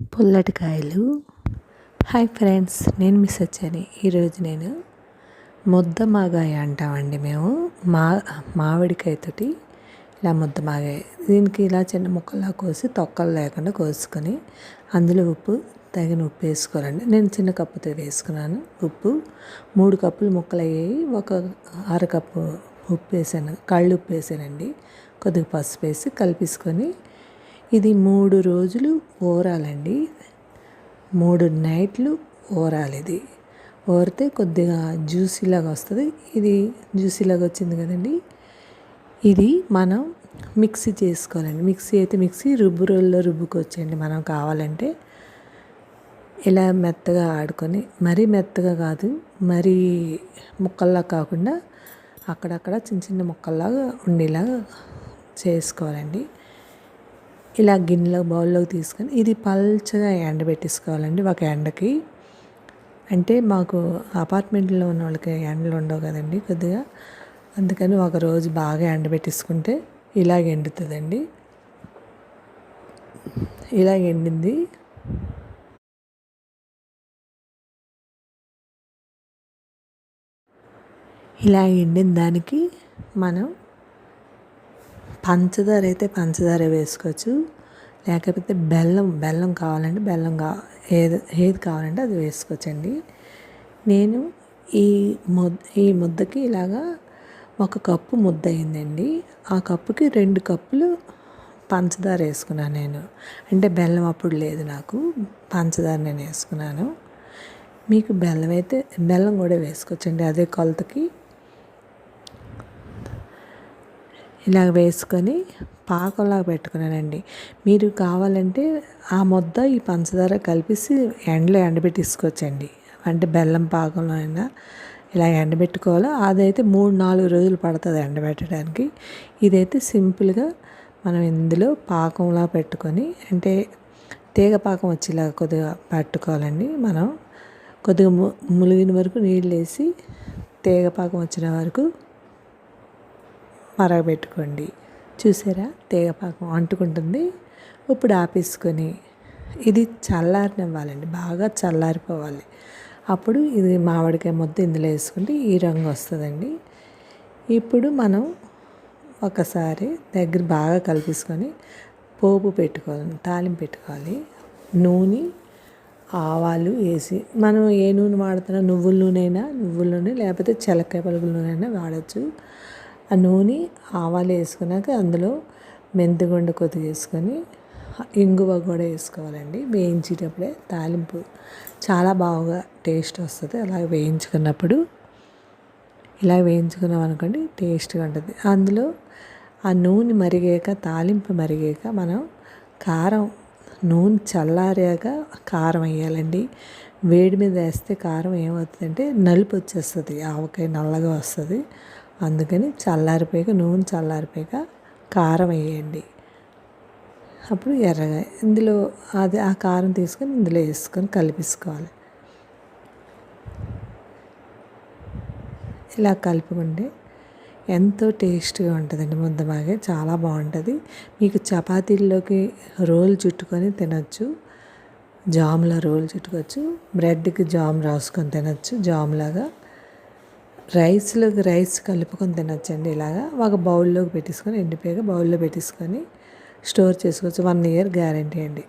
పుల్లటికాయలు. Hi friends నేను miss వచ్చాను ఈరోజు నేను ముద్ద మాగాయ అంటామండి మేము. మా మామిడికాయతోటి ఇలా ముద్ద మాగాయ దీనికి ఇలా చిన్న ముక్కలా కోసి తొక్కలు లేకుండా కోసుకొని అందులో ఉప్పు తగిన ఉప్పు వేసుకోవాలండి. నేను చిన్న కప్పుతో వేసుకున్నాను ఉప్పు. మూడు కప్పులు ముక్కలు అయ్యాయి ఒక అరకప్పు ఉప్పు వేసాను. కళ్ళు ఉప్పు వేసానండి. కొద్దిగా పసుపు వేసి కలిపేసుకొని ఇది మూడు రోజులు ఊరాలండి మూడు నైట్లు ఊరాలి ఇది. ఊరితే కొద్దిగా జ్యూసీలాగా వస్తుంది. ఇది జ్యూసీలాగా వచ్చింది కదండి. ఇది మనం మిక్సీ చేసుకోవాలండి. మిక్సీ అయితే మిక్సీ రుబ్బు రోజుల్లో రుబ్బుకొచ్చండి మనం కావాలంటే ఇలా మెత్తగా ఆడుకొని మరీ మెత్తగా కాదు మరీ ముక్కల్లా కాకుండా అక్కడక్కడ చిన్న చిన్న ముక్కల్లాగా ఉండేలాగా చేసుకోవాలండి. ఇలా గిన్నెలో బౌల్లోకి తీసుకొని ఇది పల్చగా ఎండబెట్టేసుకోవాలండి ఒక ఎండకి. అంటే మాకు అపార్ట్మెంట్లో ఉన్న వాళ్ళకి ఎండలు ఉండవు కదండి కొద్దిగా. అందుకని ఒక రోజు బాగా ఎండబెట్టేసుకుంటే ఇలాగ ఎండుతుందండి. ఇలా ఎండింది. ఇలా ఎండిన దానికి మనం పంచదార అయితే పంచదార వేసుకోవచ్చు. లేకపోతే బెల్లం బెల్లం కావాలంటే బెల్లం కా ఏది ఏది కావాలంటే అది వేసుకోవచ్చండి. నేను ఈ ముద్ద ఈ ముద్దకి ఇలాగా ఒక కప్పు ముద్ద అయిందండి. ఆ కప్పుకి రెండు కప్పులు పంచదార వేసుకున్నాను నేను. అంటే బెల్లం అప్పుడు లేదు నాకు. పంచదార నేను వేసుకున్నాను. మీకు బెల్లం అయితే బెల్లం కూడా వేసుకోవచ్చండి అదే కొలతకి. ఇలా వేసుకొని పాకంలాగా పెట్టుకున్నానండి. మీరు కావాలంటే ఆ ముద్ద ఈ పంచదార కలిపేసి ఎండలో ఎండబెట్టేసుకోవచ్చండి అంటే బెల్లం పాకంలో అయినా ఇలా ఎండబెట్టుకోవాలి అదైతే మూడు నాలుగు రోజులు పడుతుంది ఎండబెట్టడానికి. ఇదైతే సింపుల్గా మనం ఇందులో పాకంలా పెట్టుకొని అంటే తీగ పాకం వచ్చేలాగా కొద్దిగా పెట్టుకోవాలండి మనం. కొద్దిగా ములిగిన వరకు నీళ్ళు వేసి తీగ పాకం వచ్చిన వరకు మరగబెట్టుకోండి. చూసారా? తేగపాకం అంటుకుంటుంది. ఇప్పుడు ఆపేసుకొని ఇది చల్లారనివ్వాలండి. బాగా చల్లారిపోవాలి. అప్పుడు ఇది మామిడికాయ ముద్ద ఇందులో వేసుకుంటే ఈ రంగు వస్తుందండి. ఇప్పుడు మనం ఒకసారి దగ్గర బాగా కలిపేసుకొని పోపు పెట్టుకోవాలి తాలింపు పెట్టుకోవాలి. నూనె ఆవాలు వేసి మనం ఏ నూనె వాడుతున్నా? నువ్వుల నూనె అయినా నువ్వుల నూనె లేకపోతే చెలక్కాయ పలుకుల నూనె అయినా వాడచ్చు. ఆ నూనె ఆవాలు వేసుకున్నాక అందులో మెంతిగుండ కొద్దిగా వేసుకొని ఇంగువ కూడా వేసుకోవాలండి. వేయించేటప్పుడే తాలింపు చాలా బాగా టేస్ట్ వస్తుంది. అలా వేయించుకున్నప్పుడు ఇలా వేయించుకున్నాం అనుకోండి టేస్ట్గా ఉంటుంది. అందులో ఆ నూనె మరిగాక తాలింపు మరిగాక మనం కారం నూనె చల్లారాక కారం వేయాలండి. వేడి మీద వేస్తే కారం ఏమవుతుందంటే నలుపు వచ్చేస్తుంది. ఆవకాయ నల్లగా వస్తుంది. అందుకని చల్లారిపోయాక నూనె చల్లారిపోయాక కారం వేయండి. అప్పుడు ఎర్రగా ఇందులో అది ఆ కారం తీసుకొని ఇందులో వేసుకొని కలిపేసుకోవాలి. ఇలా కలుపుకుంటే ఎంతో టేస్ట్గా ఉంటుందండి. ముద్దమాగే చాలా బాగుంటుంది. మీకు చపాతీల్లోకి రోల్ చుట్టుకొని తినచ్చు. జామ్లో రోల్ చుట్టుకోవచ్చు. బ్రెడ్కి జామ్ రాసుకొని తినచ్చు. జామ్లాగా రైస్లోకి రైస్ కలుపుకొని తినచ్చండి ఇలాగా. ఒక బౌల్లోకి పెట్టేసుకొని ఎండిపోయాక బౌల్లో పెట్టేసుకొని స్టోర్ చేసుకోవచ్చు. వన్ ఇయర్ గ్యారంటీ అండి.